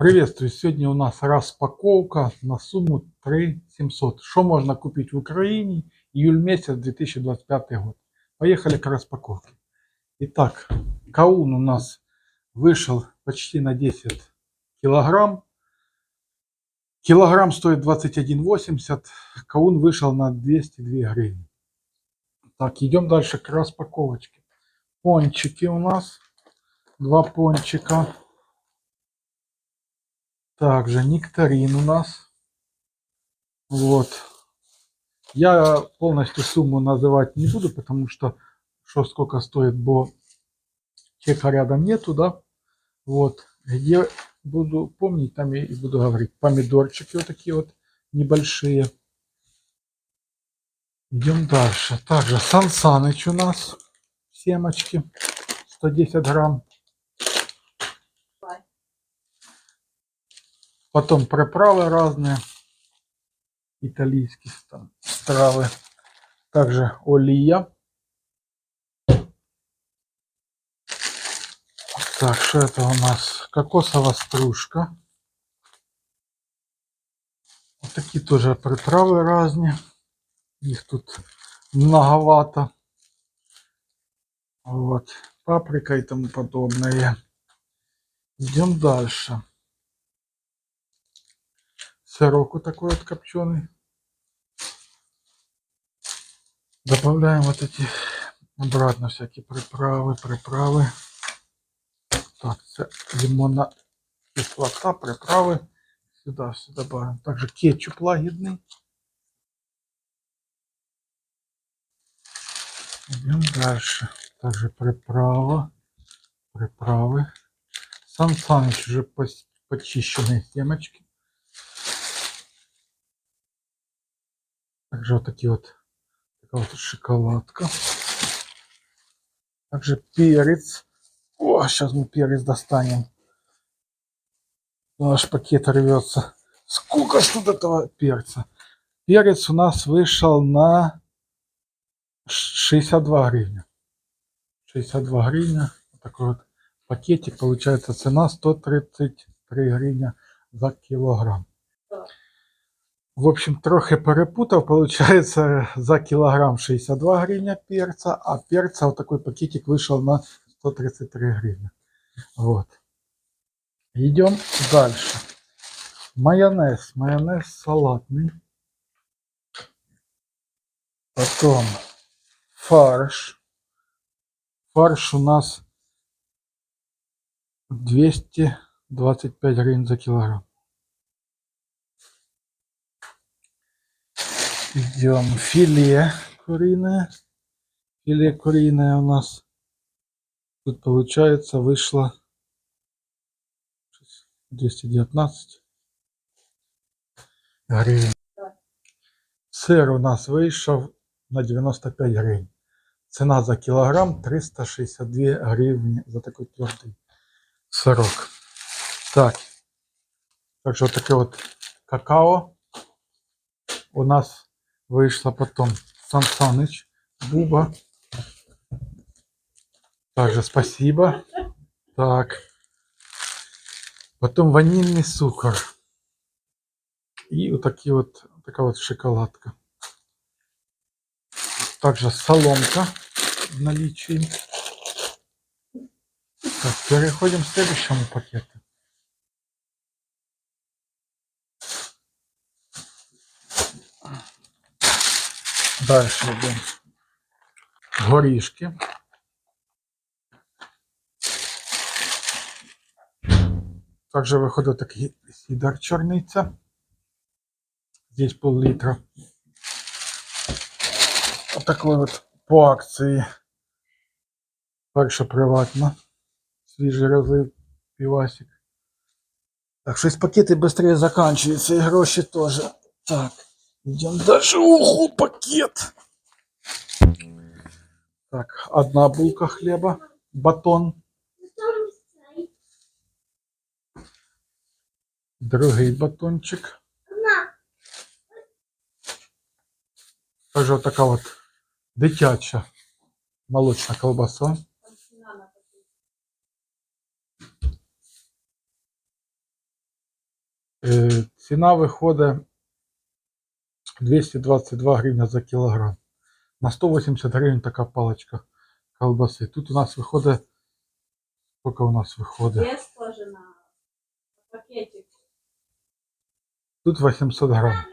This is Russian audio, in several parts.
Приветствую! Сегодня у нас распаковка на сумму 3700. Что можно купить в Украине? Июль месяц 2025 год. Поехали к распаковке. Итак, каун у нас вышел почти на 10 килограмм. Килограмм стоит 21,80. Каун вышел на 202 гривны. Так, идем дальше к распаковочке. Пончики у нас. Два пончика. Также нектарин у нас. Вот. Я полностью сумму называть не буду, потому что что сколько стоит, бо чека рядом нету, да. Вот. Где буду помнить, там и буду говорить. Помидорчики вот такие вот небольшие. Идем дальше. Также Сан Саныч у нас. Семочки. 110 грамм. Потом приправы разные. Итальянские там стравы. Также олия. Так, что это у нас? Кокосовая стружка. Вот такие тоже приправы разные. Их тут многовато. Вот. Паприка и тому подобное. Идем дальше. Сырок вот такой вот копченый. Добавляем вот эти обратно всякие приправы, приправы. Так, це лимонна кислота, приправи. Сюда все добавим. Также кетчуп лагідний. Идем дальше. Также приправа, приправы. Сан Саныч уже почищенные семечки. Также вот такие вот, такая вот шоколадка. Также перец. О, сейчас мы перец достанем. Наш пакет рвется. Сколько ж тут этого перца? Перец у нас вышел на ш- 62 гривня. 62 гривня. Вот такой вот пакетик. Получается цена 133 гривня за килограмм. В общем, трохи перепутав. Получается за килограмм 62 гривня перца, а перца вот такой пакетик вышел на 133 гривны. Вот. Идем дальше. Майонез. Майонез салатный. Потом фарш. Фарш у нас 225 гривен за килограмм. Идем филе куриное. Филе куриное у нас тут получается вышло 219 гривен. Сыр у нас вышел на 95 гривен. Цена за килограмм 362 гривни за такой твердый сырок. Так. Также вот такое вот какао у нас вышло потом Сан Саныч, Буба. Также спасибо. Так. Потом ванильный сахар. И вот такие вот, такая вот шоколадка. Также соломка в наличии. Так, переходим к следующему пакету. Дальше идем. Горішки. Также виходить такий сідар чорниця. Здесь пол-литра. Вот такой вот по акції. Перша приватна. Свіжий розлив півасик. Так, щось пакети швидше закінчуються і гроші теж. Так, йдемо далі. Ого, пакет. Так, одна булка хліба, батон. Другий батончик. Также вот така от дитяча молочна колбаса. Е, ціна виходить 222 гривня за кілограм. На 180 гривень така паличка колбаси. Тут у нас виходить. Скільки у нас виходить? Вес тоже на пакетик. Тут 800 грамм.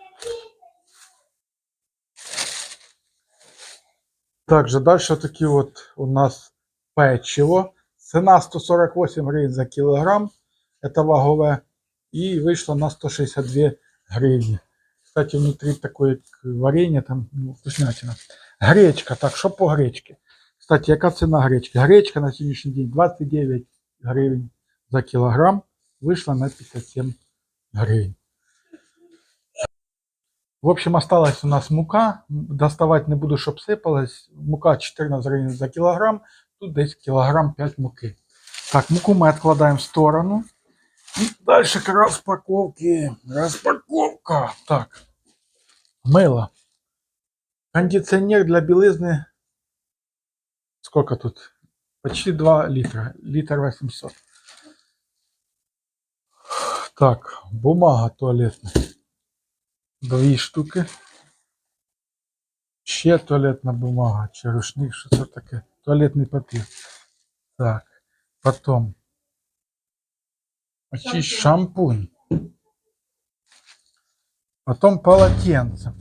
Также дальше такі от у нас печиво. Ціна 148 гривень за кілограм. Это вагове. І вийшло на 162 гривні. Кстати, внутри такое як варенье, там ну, вкуснятина. Гречка, так, що по гречці? Кстати, яка ціна гречки? Гречка на сьогоднішній день 29 гривень за кілограм. Вийшла на 57 гривень. В общем, осталась у нас мука. Доставать не буду, щоб сипалась. Мука 14 гривень за кілограм. Тут десь кілограм 5 муки. Так, муку ми відкладаємо в сторону. І далі к розпаковки. Розпаковка. Так. Мыло. Кондиционер для белизны. Сколько тут? Почти 2 литра. Литр 800. Так, бумага туалетная. Дві штуки. Ще туалетна бумага, чи рушник, що це таке? Туалетний папір. Так. Потом. Очі шампунь. Потом полотенце.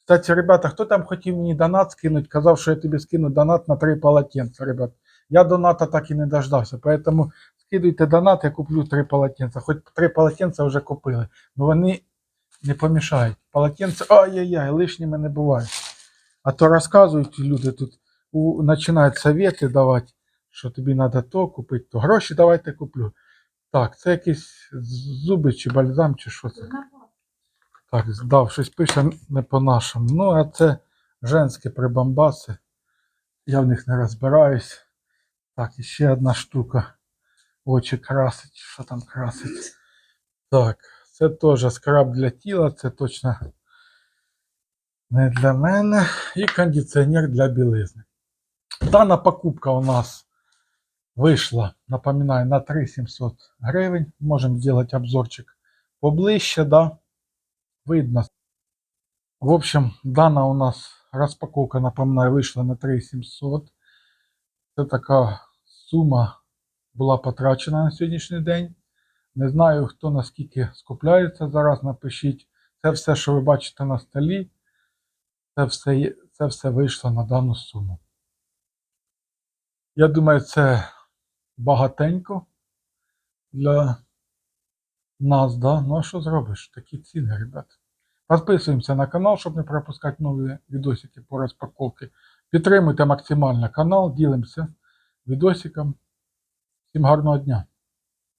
Кстати, ребята, хто там хотів мені донат скинуть, казав, що я тобі скину донат на три полотенця, ребят. Я доната так і не дождався, поэтому скидуйте донат, я куплю три полотенця. Хоч три полотенця вже купили, но вони не помішають. Полотенце, ай-яй-яй, лишніми не бувають. А то розказують люди тут, у, починають совети давати, що тобі треба то купити, то гроші давайте куплю. Так, це якісь зуби чи бальзам, чи що це. Так, здав, щось пише не по-нашому. Ну, а це женські прибамбаси. Я в них не розбираюсь. Так, і ще одна штука. Очі красить. Що там красить? Так, це теж скраб для тіла, це точно не для мене. І кондиціонер для білизни. Дана покупка у нас вийшла, напоминаю, на 3700 гривень. Можемо зробити обзорчик поближче, да? Видно. В общем, дана у нас розпаковка, напоминаю, вийшла на 3700. Це така сума була потрачена на сьогоднішній день. Не знаю, хто наскільки скупляється зараз, напишіть. Це все, що ви бачите на столі, це все, це все вийшло на дану суму. Я думаю, це багатенько для нас, да? Ну а що зробиш? Такі ціни, ребят. Підписуємося на канал, щоб не пропускати нові відосики по розпаковці. Підтримуйте максимально канал, ділимося відосиком. Всім гарного дня!